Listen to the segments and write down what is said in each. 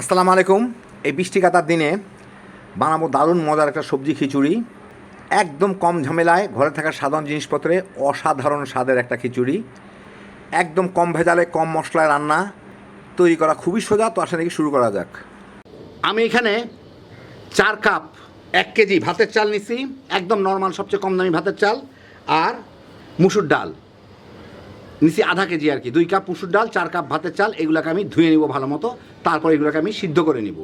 আসসালামু আলাইকুম। এই বৃষ্টি কাতার দিনে বানাবো দারুণ মজার একটা সবজি খিচুড়ি। একদম কম ঝামেলায় ঘরে থাকা সাধারণ জিনিসপত্রে অসাধারণ স্বাদের একটা খিচুড়ি। একদম কম ভেজালে, কম মশলায় রান্না। তৈরি করা খুবই সোজা, তো আসলে নাকি শুরু করা যাক। আমি এখানে চার কাপ, এক কেজি ভাতের চাল নিছি। একদম নর্মাল সবচেয়ে কম দামি ভাতের চাল। আর মুসুর ডাল। নিচে আধা কেজি আর কি। দুই কাপ মুসুর ডাল, চার কাপ ভাতের চাল, এগুলোকে আমি ধুয়ে নিব ভালো মতো। তারপর এগুলোকে আমি সিদ্ধ করে নিব।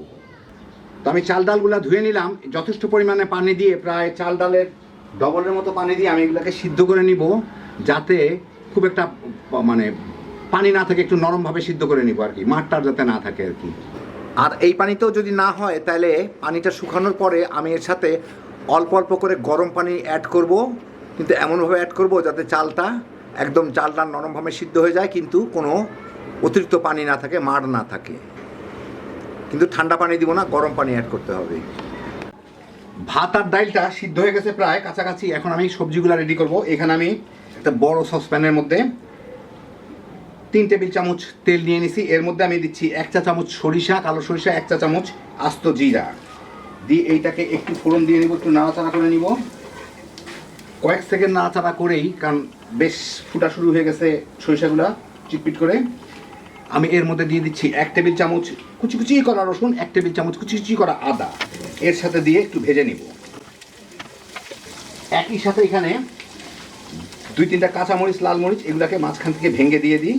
তো আমি চাল ডালগুলো ধুয়ে নিলাম। যথেষ্ট পরিমাণে পানি দিয়ে, প্রায় চাল ডালের ডবলের মতো পানি দিয়ে আমি এগুলোকে সিদ্ধ করে নিব, যাতে খুব একটা মানে পানি না থাকে, একটু নরমভাবে সিদ্ধ করে নিব আর কি। মাঠটার যাতে না থাকে আর কি। আর এই পানিতেও যদি না হয়, তাহলে পানিটা শুকানোর পরে আমি এর সাথে অল্প অল্প করে গরম পানি অ্যাড করব। কিন্তু এমনভাবে অ্যাড করব যাতে চালটা একদম চালটা নরমভাবে সিদ্ধ হয়ে যায়, কিন্তু কোনো অতিরিক্ত পানি না থাকে, মার না থাকে। কিন্তু ঠান্ডা পানি দিব না, গরম পানি অ্যাড করতে হবে। ভাত আর ডালটা সিদ্ধ হয়ে গেছে প্রায় কাছাকাছি, এখন আমি সবজিগুলো রেডি করব। এখানে আমি একটা বড় সসপ্যানের মধ্যে তিন টেবিল চামচ তেল নিয়ে নিছি। এর মধ্যে আমি দিচ্ছি এক চা চামচ সরিষা, কালো সরিষা, এক চা চামচ আস্ত জিরা। দিয়ে এইটাকে একটু ফোড়ন দিয়ে নিব, একটু নাড়াচাড়া করে নিব। কয়েক সেকেন্ড নাড়াচাড়া করেই, কারণ বেশ ফুটা শুরু হয়ে গেছে সরিষাগুলা চিটপিট করে। আমি এর মধ্যে দিয়ে দিচ্ছি এক টেবিল চামচ কুচি কুচি করা রসুন, এক টেবিল চামচ কুচি কুচি করা আদা। এর সাথে দিয়ে একটু ভেজে নিব। একই সাথে এখানে দুই তিনটা কাঁচা মরিচ লাল মরিচ, এগুলাকে মাঝখান থেকে ভেঙে দিয়ে দিই,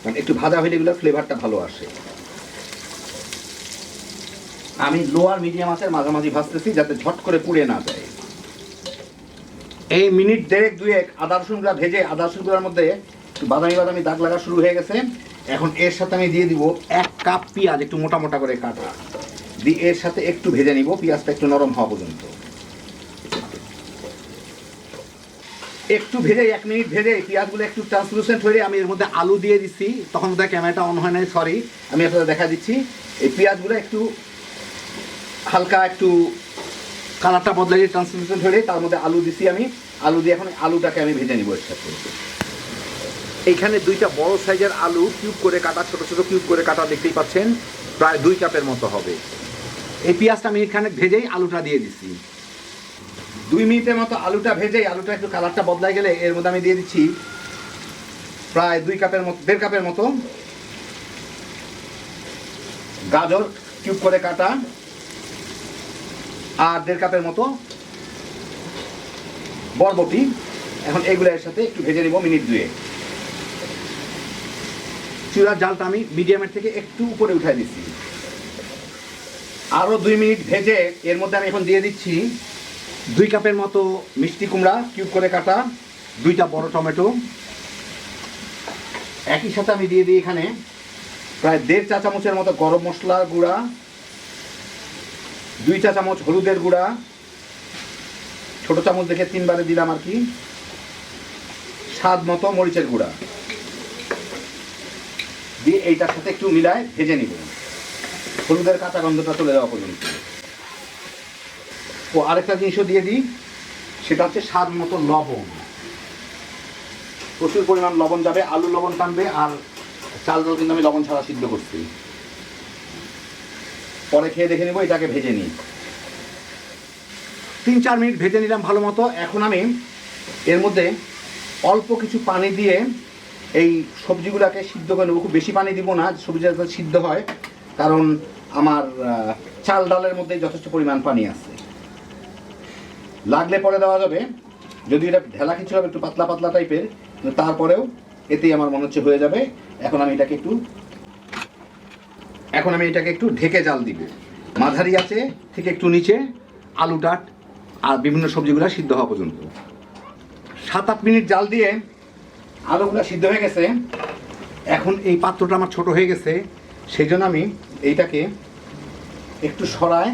কারণ একটু ভাজা হলে এগুলোর ফ্লেভারটা ভালো আসে। আমি লোয়ার মিডিয়াম আঁচের মাঝামাঝি ভাজতেছি যাতে ঝট করে পুড়ে না যায়। এই মিনিট দেড়েক, দুয়েক আদা রসুনগুলো ভেজে, আদা রসুনগুলোর মধ্যে বাদামি বাদামি দাগ লাগা শুরু হয়ে গেছে। এখন এর সাথে আমি দিয়ে দিব এক কাপ পেঁয়াজ, একটু মোটা মোটা করে কাটা। দিয়ে এর সাথে একটু ভেজে নিব, পেঁয়াজটা একটু নরম হওয়া পর্যন্ত। একটু ভেজে, এক মিনিট ভেজে পেঁয়াজগুলো একটু ট্রান্সলুসেন্ট হয়ে আমি এর মধ্যে আলু দিয়ে দিচ্ছি। তখন বোধহয় ক্যামেরাটা অন হয় নাই সরি আমি আপনাদের দেখা দিচ্ছি। এই পেঁয়াজগুলো একটু হালকা একটু কালারটা বদলাই ট্রান্সলুসেন্ট হলে তার মধ্যে আলু দিছি আমি। আলু দিয়ে এখন আলুটাকে আমি ভেজে নিব এর সাথে এইখানে দুইটা বড় সাইজের আলু কিউব করে কাটা, ছোট ছোট কিউব করে কাটা দেখতেই পাচ্ছেন, প্রায় দুই কাপের মতো হবে। এই পেঁয়াজটা আমি এখানে ভেজেই আলুটা দিয়ে দিছি। দুই মিনিটের মতো আলুটা ভেজেই আলুটা একটু কালারটা বদলাই গেলে এর মধ্যে আমি দিয়ে দিচ্ছি প্রায় দুই কাপের মতো, দেড় কাপের মতো। গাজর কিউব করে কাটা। আর দেড় কাপের মতো বরবটি। এখন এগুলো এর সাথে একটু ভেজে নেব মিনিট দুয়ে চুলার জালটা আমি মিডিয়ামের থেকে একটু উপরে উঠাই দিচ্ছি। আরও দুই মিনিট ভেজে এর মধ্যে আমি এখন দিয়ে দিচ্ছি দুই কাপের মতো মিষ্টি কুমড়া, কিউব করে কাটা, দুইটা বড় টমেটো। একই সাথে আমি দিয়ে দিই এখানে প্রায় দেড় চা চামচের মতো গরম মশলা গুঁড়া। দুই চা চামচ হলুদের গুঁড়া, ছোট চামচ দেখে তিনবারে দিলাম আর কি। স্বাদ মতো মরিচের গুঁড়া। দিয়ে এইটার সাথে একটু মিলায় ভেজে নিব। হলুদের কাঁচা গন্ধটা চলে যাওয়া পর্যন্ত। ও আরেকটা জিনিসও দিয়ে দিই, সেটা হচ্ছে স্বাদ মতো লবণ। প্রচুর পরিমাণ লবণ যাবে আলু লবণ টানবে, আর চাল ডাল কিন্তু আমি লবণ ছাড়া সিদ্ধ করছি। পরে খেয়ে দেখে নেব, এটাকে ভেজে নিই। তিন চার মিনিট ভেজে নিলাম ভালো মতো। এখন আমি এর মধ্যে অল্প কিছু পানি দিয়ে এই সবজিগুলোকে সিদ্ধ করে নেব। খুব বেশি পানি দিব না, সবজিটা যাতে সিদ্ধ হয়, কারণ আমার চাল ডালের মধ্যে যথেষ্ট পরিমাণ পানি আছে। লাগলে পরে দেওয়া যাবে। যদি এটা ঢেলা কিছু হবে, একটু পাতলা পাতলা টাইপের তারপরেও এতেই আমার মনে হচ্ছে হয়ে যাবে। এখন আমি এটাকে একটু এখন আমি এটাকে একটু ঢেকে জাল দিব। মাঝারি আছে থেকে একটু নিচে, আলু ডাট আর বিভিন্ন সবজিগুলো সিদ্ধ হওয়া পর্যন্ত। সাত আট মিনিট জাল দিয়ে আলুগুলো সিদ্ধ হয়ে গেছে। এখন এই পাত্রটা আমার ছোট হয়ে গেছে সেই জন্য আমি এইটাকে একটু সরায়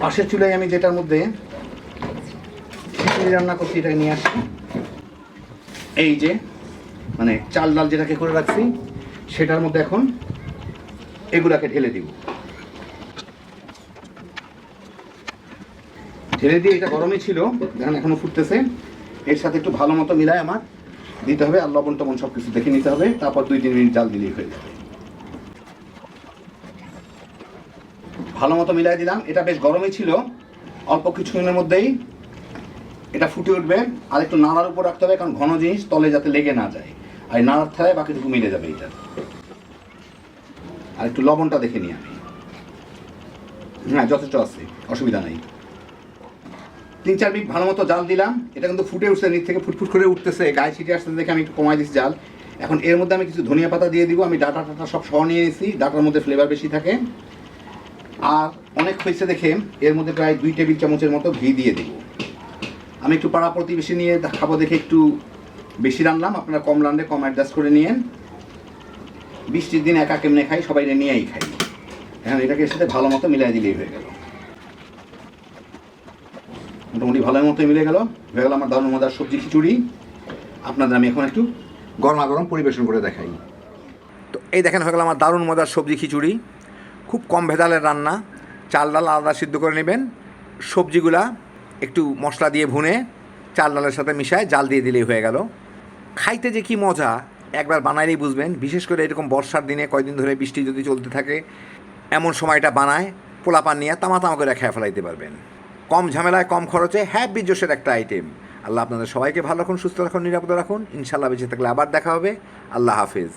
পাশের চুলায় আমি যেটার মধ্যে রান্না করছি, এটাকে নিয়ে আসছি এই যে মানে চাল ডাল যেটাকে করে রাখছি, সেটার মধ্যে এখন এগুলাকে ঢেলে দিব। ঢেলে দিয়ে এটা গরমই ছিল দেখেন এখনও ফুটতেছে। এর সাথে একটু ভালো মতো মিলায় আমার। দিতে হবে আর লবণ টবণ সব কিছু দেখে নিতে হবে, তারপর দুই তিন মিনিট জাল দিলেই হয়ে যাবে। ভালো মতো মিলাই দিলাম। এটা বেশ গরমই ছিল, অল্প কিছুক্ষণের মধ্যেই এটা ফুটে উঠবে আর একটু নাড়ার উপর রাখতে হবে, কারণ ঘন জিনিস তলে যাতে লেগে না যায়। আর নাড়ার থালায় বাকিটুকু মিলে যাবে এটা আর একটু লবণটা দেখে নিই আমি। হ্যাঁ যথেষ্ট আছে, অসুবিধা নেই। তিন চার মিনিট ভালো মতো জাল দিলাম, এটা কিন্তু ফুটে উঠছে, নিচ থেকে ফুটফুট করে উঠতেছে, গায়ে ছিটে আসতে দেখে আমি একটু কমাই দিচ্ছি জাল। এখন এর মধ্যে আমি কিছু ধনিয়া পাতা দিয়ে দিব, আমি ডাটা টাটা সব সহ নিয়ে এসেছি ডাটার মধ্যে ফ্লেভার বেশি থাকে। আর অনেক হয়েছে দেখে, এর মধ্যে প্রায় দুই টেবিল চামচের মতো ঘি দিয়ে দিব। আমি একটু পাড়া প্রতিবেশী নিয়ে খাব দেখে একটু বেশি রানলাম। আপনারা কম রানলে কম অ্যাডজাস্ট করে নিয়েন। বৃষ্টির দিন একা কেমনে খাই? সবাই নিয়েই খাই। এখন এটাকে এর সাথে ভালো মতো মিলাই দিলেই হয়ে গেল। মোটামুটি ভালো মতো মিলে গেল। হয়ে গেল আমার দারুণ মজার সবজি খিচুড়ি। আপনাদের আমি এখন একটু গরমা গরম পরিবেশন করে দেখাই। তো এই দেখেন, হয়ে গেল আমার দারুণ মজার সবজি খিচুড়ি। খুব কম ভেজালের রান্না। চাল ডাল আলাদা সিদ্ধ করে নেবেন। সবজিগুলা একটু মশলা দিয়ে ভুনে চাল ডালের সাথে মিশায় জাল দিয়ে দিলেই হয়ে গেল। খাইতে যে কি মজা, একবার বানাইলেই বুঝবেন। বিশেষ করে এরকম বর্ষার দিনে কয়দিন ধরে বৃষ্টি যদি চলতে থাকে, এমন সময়টা বানায়, পোলাপান নিয়ে তামা তামা করে খেয়ে ফেলাইতে পারবেন। কম ঝামেলায়, কম খরচে হ্যাপি জোশের একটা আইটেম আল্লাহ আপনাদের সবাইকে ভালো রাখুন, সুস্থ রাখুন, নিরাপদে রাখুন। ইনশাল্লাহ বেঁচে থাকলে আবার দেখা হবে। আল্লাহ হাফিজ।